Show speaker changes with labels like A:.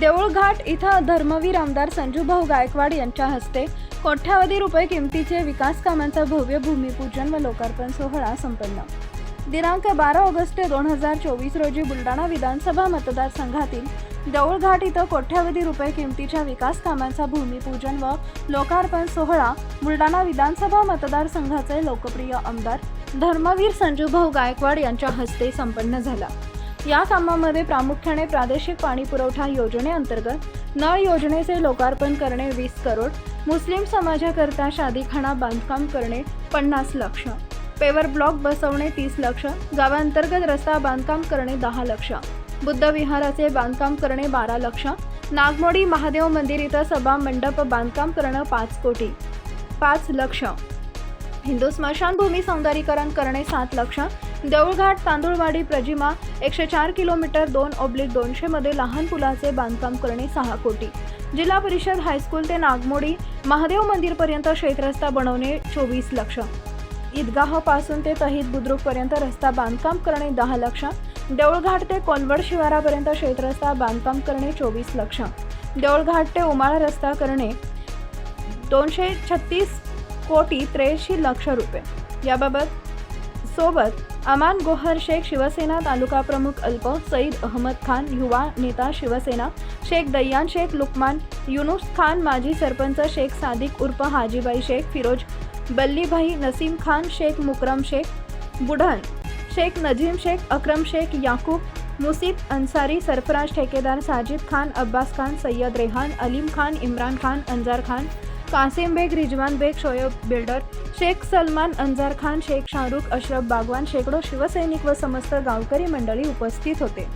A: देऊळघाट इथं धर्मवीर आमदार संजूभाऊ गायकवाड यांच्या हस्ते कोट्यावधी रुपये किमतीचे विकास कामांचा भव्य भूमिपूजन व लोकार्पण सोहळा संपन्न. दिनांक बारा ऑगस्ट दोन हजार चोवीस रोजी बुलढाणा विधानसभा मतदारसंघातील देऊळघाट इथं कोट्यावधी रुपये किमतीच्या विकास कामांचा भूमिपूजन व लोकार्पण सोहळा बुलढाणा विधानसभा मतदारसंघाचे लोकप्रिय आमदार धर्मवीर संजूभाऊ गायकवाड यांच्या हस्ते संपन्न झाला. या कामामध्ये प्रामुख्याने प्रादेशिक पाणी पुरवठा योजनेअंतर्गत नळ योजनेचे लोकार्पण करणे वीस करोड मुस्लिम समाजाकरता शादीखाना बांधकाम करणे पन्नास लक्ष पेवर ब्लॉक बसवणे तीस लक्ष गावांतर्गत रस्ता बांधकाम करणे दहा लक्ष बुद्ध विहाराचे बांधकाम करणे बारा लक्ष नागमोडी महादेव मंदिर इथं सभा मंडप बांधकाम करणं पाच कोटी पाच लक्ष. हिंदू स्मशानभूमी सौंदर्यीकरण करणे सात लक्ष देऊळघाट तांदूळवाडी प्रजिमा एकशे चार किलोमीटर दोन ऑब्लिक दोनशेमध्ये लहान पुलाचे बांधकाम करणे सहा कोटी. जिल्हा परिषद हायस्कूल ते नागमोडी महादेव मंदिरपर्यंत शेतरस्ता बनवणे चोवीस लक्ष. ईदगाहपासून ते तहीद बुद्रुकपर्यंत रस्ता बांधकाम करणे दहा लक्ष देऊळघाट ते कोलवड शिवारापर्यंत शेतरस्ता बांधकाम करणे चोवीस लक्ष. देऊळघाट ते उमाळा रस्ता करणे दोनशे छत्तीस कोटी त्र्याऐंशी लक्ष रुपये. याबाबत सोबत अमान गोहर शेख शिवसेना तालुका प्रमुख अल्प सईद अहमद खान युवा नेता शिवसेना शेख दय्यान शेख लुकमान युनुस खान माजी सरपंच शेख सादिक उर्फ हाजीबाई शेख फिरोज बल्लीभाई नसीम खान शेख मुकरम शेख बुढन शेख नजीम शेख अक्रम शेख याकूब मुसीब अन्सारी सरफराज ठेकेदार साजिद खान अब्बास खान सय्यद रेहान अलीम खान इम्रान खान अंजार खान कासिम बेग रिजवान बेग शोएब बिल्डर शेख सलमान अंजार खान शेख शाहरुख अशरफ बागवान शेकडो शिवसैनिक व समस्त गावकरी मंडळी उपस्थित होते.